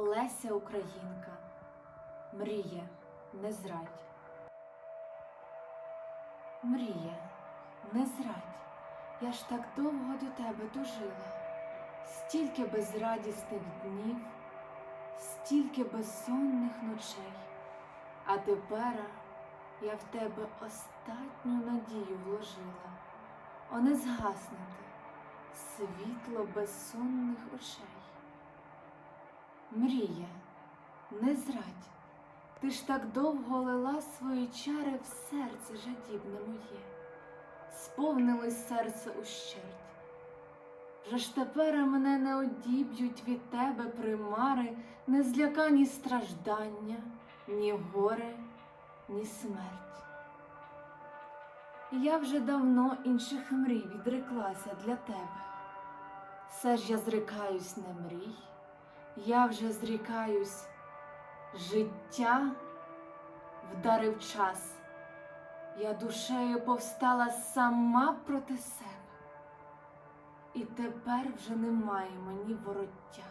Леся Українка. Мріє, не зрадь. Мріє, не зрадь. Я ж так довго до тебе тужила. Стільки безрадісних днів, стільки безсонних ночей. А тепер я в тебе остатню надію вложила. О, не згаснути світло безсонних очей. Мріє, не зрадь, ти ж так довго лила свої чари в серце жадібне моє, сповнилось серце ущерть. Вже ж тепер мене не одіб'ють від тебе примари, не злякані страждання, ні горе, ні смерть. Я вже давно інших мрій відреклася для тебе. Все ж я зрикаюсь не мрій, я вже зрікаюсь життя, вдарив час. Я душею повстала сама проти себе, і тепер вже немає мені вороття.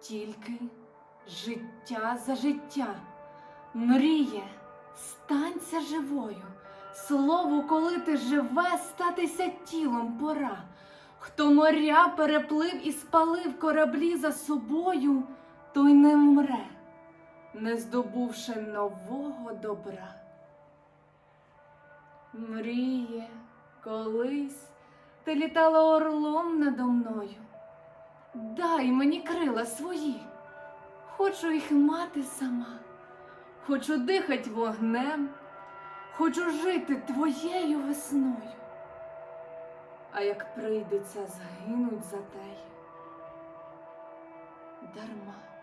Тільки життя за життя, мріє, станься живою. Слову, коли ти живе, статися тілом пора. Хто моря переплив і спалив кораблі за собою, той не вмре, не здобувши нового добра. Мріє, колись ти літала орлом надо мною. Дай мені крила свої, хочу їх мати сама, хочу дихать вогнем, хочу жити твоєю весною. А як прийдеться згинуть за те дарма.